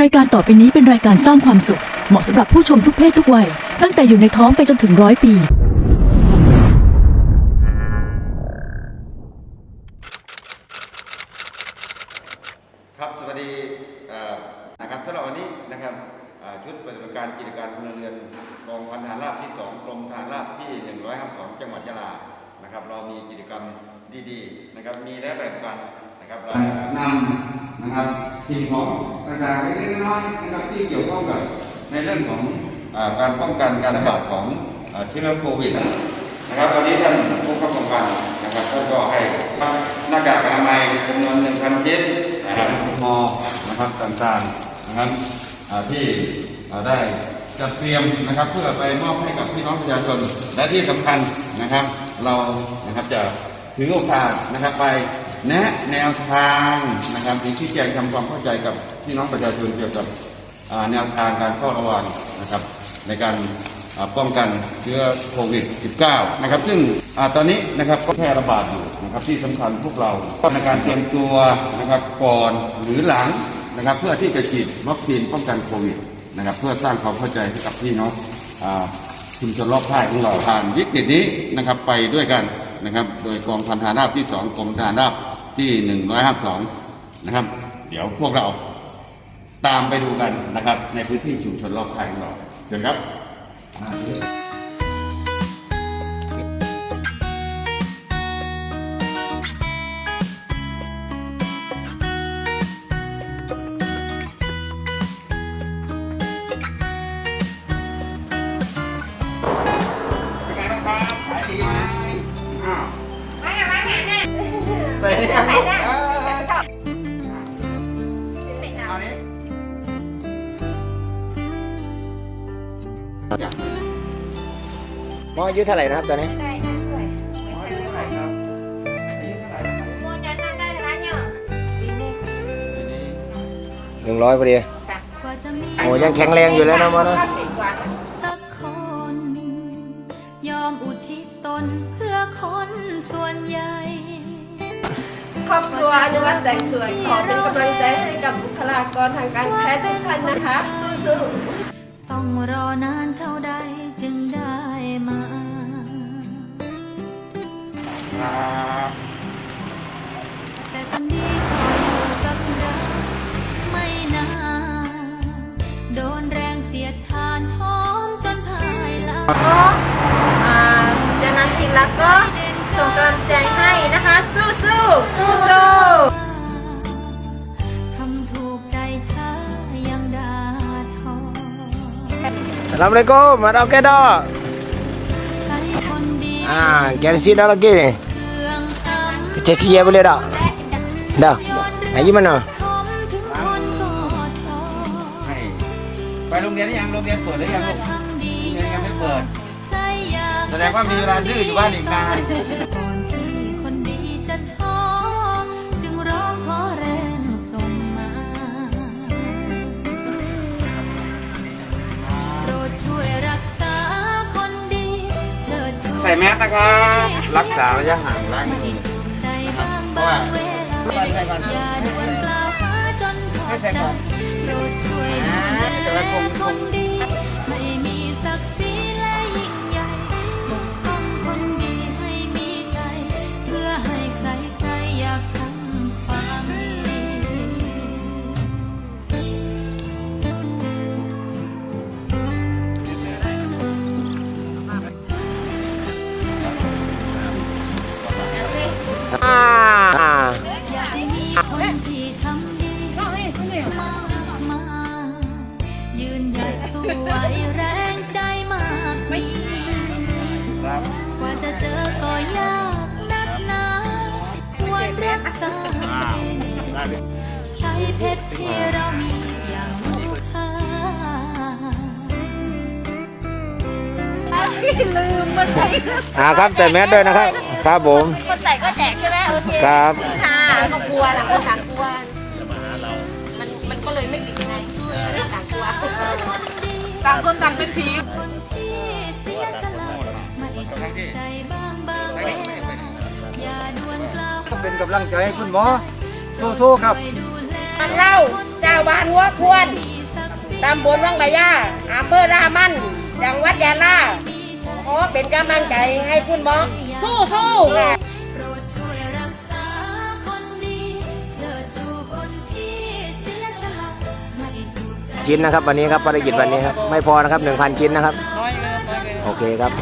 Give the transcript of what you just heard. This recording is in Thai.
รายการต่อไปนี้เป็นรายการสร้างความสุข เหมาะสำหรับผู้ชมทุกเพศทุกวัย ตั้งแต่อยู่ในท้องไปจนถึงร้อยปี ครับสวัสดีเอ่อนะครับสำหรับวันนี้นะครับเอ่อชุดปฏิบัติการกิจการพลเรือนกองพันทหารราบที่ 2กรมทหารราบที่ 152 จังหวัดยะลานะครับ เรามีกิจกรรมดีๆนะครับมีและแบ่งปันนะครับเรา นำนะครับ สิ่งของต่างๆเล็กๆน้อยๆนะครับที่เกี่ยวข้องกับในเรื่องของอการป้องกันการระบาดของเอ่เชื้อโควิดนะครับวันนี้ท่านผู้กำกับการนะครับท่านก็ให้หน้ากากอนามัยจำนวน1,000ชิ้นนะครับมอนะครับต่างๆนะครับที่ได้จัดเตรียมนะครับเพื่อไปมอบให้กับพี่น้องประชาชนและที่สำคัญนะครับ เรานะครับจะถือโอกาสนะครับไป แนะแนวทางนะครับที่ชี้แจงทำความเข้าใจกับพี่น้องประชาชนเกี่ยวกับแนวทางการเฝ้าระวังนะครับ ในการป้องกันเชื้อโควิด -19 นะครับ ซึ่งอตอนนี้นะครับก็แพร่ระบาดอยู่นะครับที่สำคัญพวกเราในการเตรียมตัวนะครับก่อนหรือหลังนะครับ เพื่อที่จะฉีดวัคซีนป้องกันโควิดนะครับ เพื่อสร้างความเข้าใจให้กับพี่น้องชุมชนรอบข้างของเราผ่านวิกฤตนี้นะครับไปด้วยกันนะครับ โดยกองพันทหารราบที่ 2กรมทหารราบ ที่152นะครับ เดี๋ยวพวกเราตามไปดูกันนะครับ ในพื้นที่ชุมชนรอบข้างของเราเชิญครับ ใส่ยได้เออชอบเป็นเอาเอานี้อยากมออายุเท่าไหร่นะครับตอนนี้ได้ได้ด้วยอายุเท่าไหร่ครับอายุเท่าไหร่ครับโมจะนั่งได้ร้านยังปีนี้หนึ่งร้อยพอดีจ้ะโอ้ยังแข็งแรงอยู่แล้วนะมอนะห้าสิบกว่านะสักคน ยอมอุทิศตนเพื่อคนส่วนใหญ่ ครอบครัวอนุวัฒน์แสงสวยขอเป็นกำลังใจให้กับบุคลากรทางการแพทย์ทุกท่านนะคะ สู้ๆต้องรอนานเท่าใดจึงได้มาครับแต่คนดีก็อยู่กับเราไม่นานโดนแรงเสียดทานหอมจนพายลาก็อ่าจะนันทีรักก็ส่ง กำลังใจให้นะคะ สู้ๆสู้ๆทำถูกใจเธอยังดาทอสลามเลยก็มาเราแกดอใช้คนดีอ่าแกนซีดอลกี้นี่เครื่องทำเจสซี่ boleh dak dah ayo mana ผมถึงคนก็ท้อให้ไปโรงเรียนหรือยังโรงเรียนเปิดหรือยังลูกทำดีโรงเรียนยังไม่เปิดใครอยาก แสดงว่ามีเวลาดื้ออยู่บ้านอีกนาน ก่อนที่คนดีจะท้อจึงร้องขอแรงส่งมา โปรดช่วยรักษาคนดีเถิดช่วยใส่แมสนะครับ รักษาระยะห่างล้างมือ ใจบางบางเวลาอย่าด่วนกล่าวหาจนพอใจโปรดช่วยดูแลคนดี ยากมีคนที่ทำดีมากมายยืนหยัดสู้ไหวแรงใจ ลืมเมื่อกี้อ่าครับใส่แมสด้วยนะครับครับผม คนใส่ก็แจกใช่ไหมโอเคครับ ค่ะก็กลัวหลังคนต่างกลัวมันมันก็เลยไม่ติดไงต่างกลัวต่างคนต่างเป็นทีมคนที่เสียสละไม่ถูกใจบ้างบางเวลาอย่าด่วนกล่าวเป็นกำลังใจให้คุณหมอสู้ๆครับช่วยดูแลบ้านเราเจ้าบ้านหัวควรตำบลวังใบยาอำเภอรามันจังหวัดยะลา ขอเป็นกำลังใจให้คุณหมอสู้สู้ๆค่ะโปรดช่วยรักษาคนดีเชิดชูคนที่เสียสละไม่ถูกใจชิ้นนะครับวันนี้ครับภารกิจวันนี้ครับไม่พอนะครับ1,000 ชิ้นนะครับ โอเคครับ